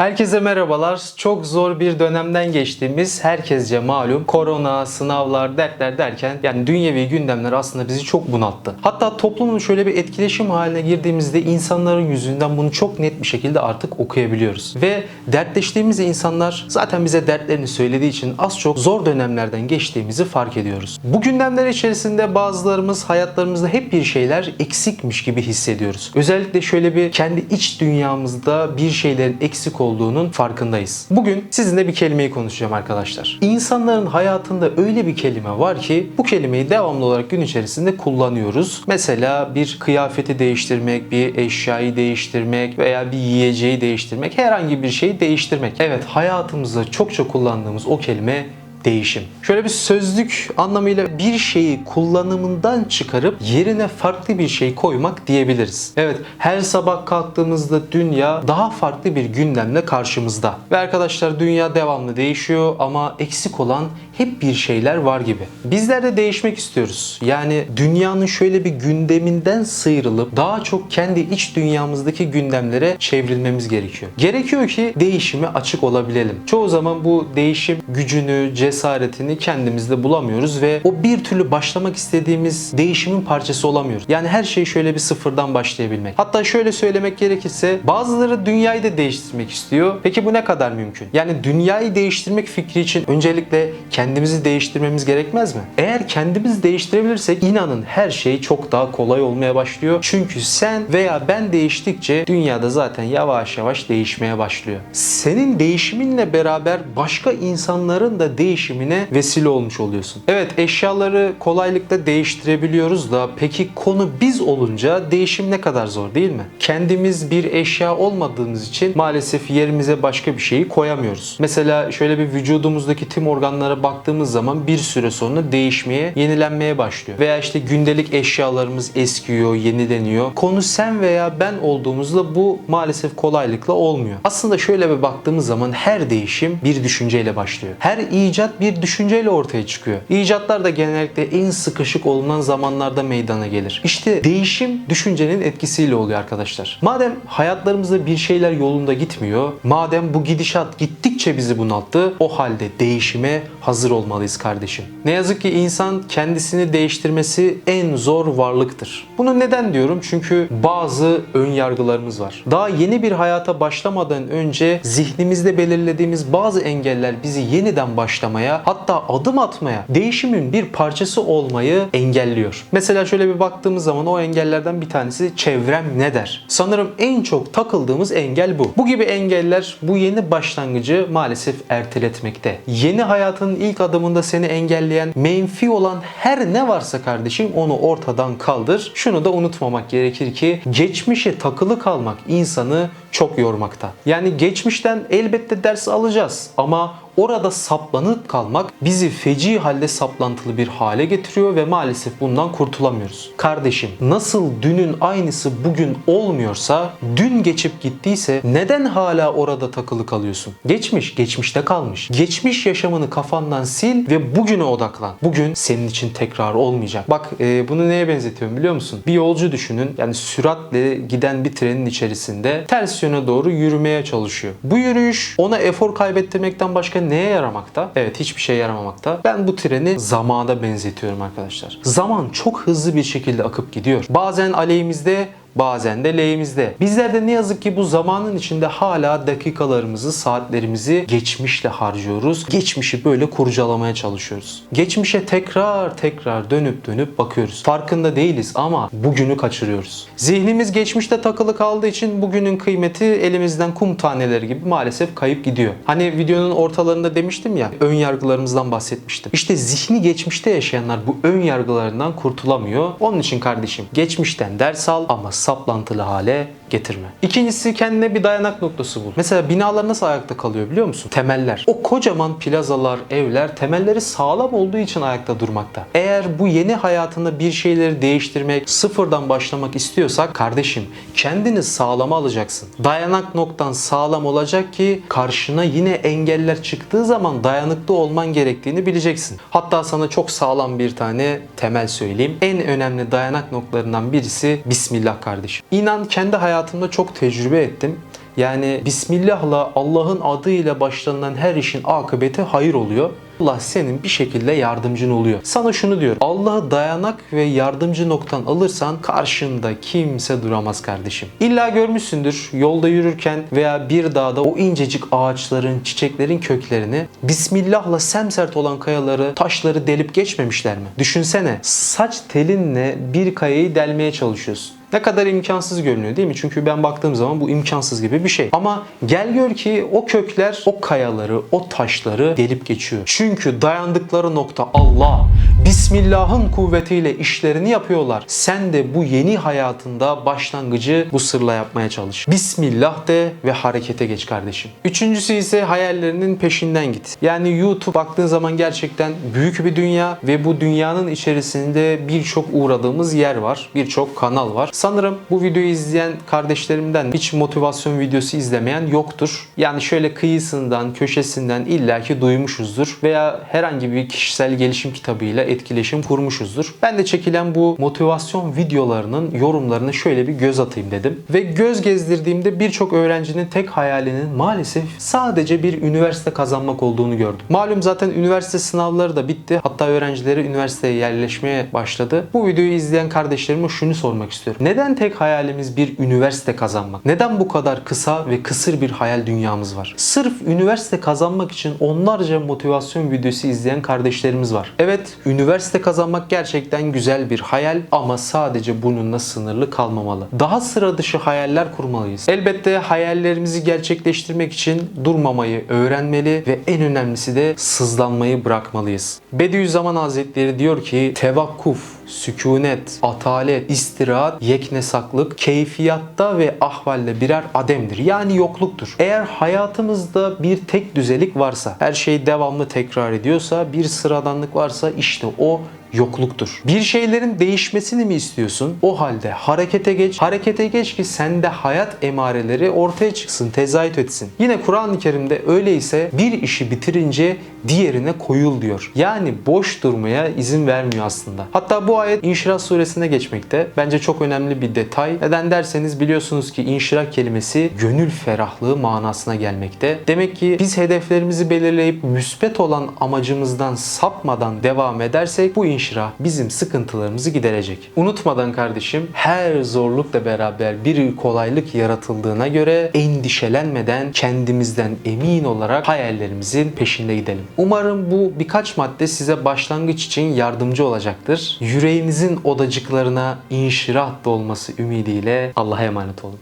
Herkese merhabalar. Çok zor bir dönemden geçtiğimiz herkesce malum korona, sınavlar, dertler derken yani dünyevi gündemler aslında bizi çok bunalttı. Hatta toplumun şöyle bir etkileşim haline girdiğimizde insanların yüzünden bunu çok net bir şekilde artık okuyabiliyoruz. Ve dertleştiğimiz insanlar zaten bize dertlerini söylediği için az çok zor dönemlerden geçtiğimizi fark ediyoruz. Bu gündemler içerisinde bazılarımız hayatlarımızda hep bir şeyler eksikmiş gibi hissediyoruz. Özellikle şöyle bir kendi iç dünyamızda bir şeylerin eksik olduğunun farkındayız. Bugün sizinle bir kelimeyi konuşacağım arkadaşlar. İnsanların hayatında öyle bir kelime var ki bu kelimeyi devamlı olarak gün içerisinde kullanıyoruz. Mesela bir kıyafeti değiştirmek, bir eşyayı değiştirmek veya bir yiyeceği değiştirmek, herhangi bir şeyi değiştirmek. Evet hayatımızda çokça kullandığımız o kelime değişim. Şöyle bir sözlük anlamıyla bir şeyi kullanımından çıkarıp yerine farklı bir şey koymak diyebiliriz. Evet her sabah kalktığımızda dünya daha farklı bir gündemle karşımızda. Ve arkadaşlar dünya devamlı değişiyor ama eksik olan hep bir şeyler var gibi. Bizler de değişmek istiyoruz. Yani dünyanın şöyle bir gündeminden sıyrılıp daha çok kendi iç dünyamızdaki gündemlere çevrilmemiz gerekiyor. Gerekiyor ki değişime açık olabilelim. Çoğu zaman bu değişim gücünü, cesaretini kendimizde bulamıyoruz ve o bir türlü başlamak istediğimiz değişimin parçası olamıyoruz. Yani her şey şöyle bir sıfırdan başlayabilmek. Hatta şöyle söylemek gerekirse bazıları dünyayı da değiştirmek istiyor. Peki bu ne kadar mümkün? Yani dünyayı değiştirmek fikri için öncelikle kendimizi değiştirmemiz gerekmez mi? Eğer kendimizi değiştirebilirsek inanın her şey çok daha kolay olmaya başlıyor. Çünkü sen veya ben değiştikçe dünyada zaten yavaş yavaş değişmeye başlıyor. Senin değişiminle beraber başka insanların da değişimine vesile olmuş oluyorsun. Evet eşyaları kolaylıkla değiştirebiliyoruz da peki konu biz olunca değişim ne kadar zor değil mi? Kendimiz bir eşya olmadığımız için maalesef yerimize başka bir şeyi koyamıyoruz. Mesela şöyle bir vücudumuzdaki tüm organlara baktığımız zaman bir süre sonra değişmeye, yenilenmeye başlıyor. Veya işte gündelik eşyalarımız eskiyor, yenileniyor. Konu sen veya ben olduğumuzda bu maalesef kolaylıkla olmuyor. Aslında şöyle bir baktığımız zaman her değişim bir düşünceyle başlıyor. Her icat bir düşünceyle ortaya çıkıyor. İcatlar da genellikle en sıkışık olunan zamanlarda meydana gelir. İşte değişim düşüncenin etkisiyle oluyor arkadaşlar. Madem hayatlarımızda bir şeyler yolunda gitmiyor, madem bu gidişat gittikçe bizi bunalttı, o halde değişime hazır olmalıyız kardeşim. Ne yazık ki insan kendisini değiştirmesi en zor varlıktır. Bunu neden diyorum? Çünkü bazı ön yargılarımız var. Daha yeni bir hayata başlamadan önce zihnimizde belirlediğimiz bazı engeller bizi yeniden başlamaya, hatta adım atmaya, değişimin bir parçası olmayı engelliyor. Mesela şöyle bir baktığımız zaman o engellerden bir tanesi çevrem ne der? Sanırım en çok takıldığımız engel bu. Bu gibi engeller bu yeni başlangıcı maalesef erteletmekte. Yeni hayatının ilk adımında seni engelleyen menfi olan her ne varsa kardeşim onu ortadan kaldır. Şunu da unutmamak gerekir ki geçmişe takılı kalmak insanı çok yormakta. Yani geçmişten elbette ders alacağız ama orada saplanıp kalmak bizi feci halde saplantılı bir hale getiriyor ve maalesef bundan kurtulamıyoruz. Kardeşim nasıl dünün aynısı bugün olmuyorsa dün geçip gittiyse neden hala orada takılı kalıyorsun? Geçmiş geçmişte kalmış. Geçmiş yaşamını kafandan sil ve bugüne odaklan. Bugün senin için tekrar olmayacak. Bak e, bunu neye benzetiyorum biliyor musun? Bir yolcu düşünün. Yani süratle giden bir trenin içerisinde ters yöne doğru yürümeye çalışıyor. Bu yürüyüş ona efor kaybettirmekten başka neye yaramakta? Evet hiçbir şey yaramamakta. Ben bu treni zamana benzetiyorum arkadaşlar. Zaman çok hızlı bir şekilde akıp gidiyor. Bazen aleyhimizde bazen de lehimizde. Bizler de ne yazık ki bu zamanın içinde hala dakikalarımızı, saatlerimizi geçmişle harcıyoruz. Geçmişi böyle kurcalamaya çalışıyoruz. Geçmişe tekrar tekrar dönüp dönüp bakıyoruz. Farkında değiliz ama bugünü kaçırıyoruz. Zihnimiz geçmişte takılı kaldığı için bugünün kıymeti elimizden kum taneleri gibi maalesef kayıp gidiyor. Hani videonun ortalarında demiştim ya ön yargılarımızdan bahsetmiştim. İşte zihni geçmişte yaşayanlar bu ön yargılarından kurtulamıyor. Onun için kardeşim geçmişten ders al ama saplantılı hale getirme. İkincisi kendine bir dayanak noktası bul. Mesela binalar nasıl ayakta kalıyor biliyor musun? Temeller. O kocaman plazalar, evler temelleri sağlam olduğu için ayakta durmakta. Eğer bu yeni hayatında bir şeyleri değiştirmek, sıfırdan başlamak istiyorsak kardeşim kendini sağlama alacaksın. Dayanak noktan sağlam olacak ki karşına yine engeller çıktığı zaman dayanıklı olman gerektiğini bileceksin. Hatta sana çok sağlam bir tane temel söyleyeyim. En önemli dayanak noktalarından birisi Bismillah kardeşim. İnan kendi hayatımda çok tecrübe ettim. Yani Bismillah'la Allah'ın adıyla başlanılan her işin akıbeti hayır oluyor. Allah senin bir şekilde yardımcın oluyor. Sana şunu diyorum. Allah'ı dayanak ve yardımcı noktan alırsan karşında kimse duramaz kardeşim. İlla görmüşsündür yolda yürürken veya bir dağda o incecik ağaçların, çiçeklerin köklerini Bismillah'la semsert olan kayaları, taşları delip geçmemişler mi? Düşünsene saç telinle bir kayayı delmeye çalışıyorsun. Ne kadar imkansız görünüyor değil mi? Çünkü ben baktığım zaman bu imkansız gibi bir şey. Ama gel gör ki o kökler o kayaları, o taşları delip geçiyor. Çünkü dayandıkları nokta Allah. Bismillah'ın kuvvetiyle işlerini yapıyorlar. Sen de bu yeni hayatında başlangıcı bu sırla yapmaya çalış. Bismillah de ve harekete geç kardeşim. Üçüncüsü ise hayallerinin peşinden git. Yani YouTube baktığın zaman gerçekten büyük bir dünya ve bu dünyanın içerisinde birçok uğradığımız yer var. Birçok kanal var. Sanırım bu videoyu izleyen kardeşlerimden hiç motivasyon videosu izlemeyen yoktur. Yani şöyle kıyısından, köşesinden illaki duymuşuzdur veya herhangi bir kişisel gelişim kitabıyla etkileşim kurmuşuzdur. Ben de çekilen bu motivasyon videolarının yorumlarını şöyle bir göz atayım dedim. Ve göz gezdirdiğimde birçok öğrencinin tek hayalinin maalesef sadece bir üniversite kazanmak olduğunu gördüm. Malum zaten üniversite sınavları da bitti. Hatta öğrencileri üniversiteye yerleşmeye başladı. Bu videoyu izleyen kardeşlerime şunu sormak istiyorum. Neden tek hayalimiz bir üniversite kazanmak? Neden bu kadar kısa ve kısır bir hayal dünyamız var? Sırf üniversite kazanmak için onlarca motivasyon videosu izleyen kardeşlerimiz var. Evet, üniversite kazanmak gerçekten güzel bir hayal ama sadece bununla sınırlı kalmamalı. Daha sıra dışı hayaller kurmalıyız. Elbette hayallerimizi gerçekleştirmek için durmamayı öğrenmeli ve en önemlisi de sızlanmayı bırakmalıyız. Bediüzzaman Hazretleri diyor ki tevakkuf, sükunet, atalet, istirahat, yeknesaklık, keyfiyatta ve ahvalde birer ademdir. Yani yokluktur. Eğer hayatımızda bir tek düzelik varsa, her şey devamlı tekrar ediyorsa, bir sıradanlık varsa işte o yokluktur. Bir şeylerin değişmesini mi istiyorsun? O halde harekete geç. Harekete geç ki sende hayat emareleri ortaya çıksın, tezahüt etsin. Yine Kur'an-ı Kerim'de öyleyse bir işi bitirince diğerine koyul diyor. Yani boş durmaya izin vermiyor aslında. Hatta bu ayet İnşirah suresine geçmekte. Bence çok önemli bir detay. Neden derseniz biliyorsunuz ki inşirah kelimesi gönül ferahlığı manasına gelmekte. Demek ki biz hedeflerimizi belirleyip müspet olan amacımızdan sapmadan devam edersek bu inşirah bizim sıkıntılarımızı giderecek. Unutmadan kardeşim her zorlukla beraber bir kolaylık yaratıldığına göre endişelenmeden kendimizden emin olarak hayallerimizin peşinde gidelim. Umarım bu birkaç madde size başlangıç için yardımcı olacaktır. Yüreğinizin odacıklarına inşirah dolması ümidiyle Allah'a emanet olun.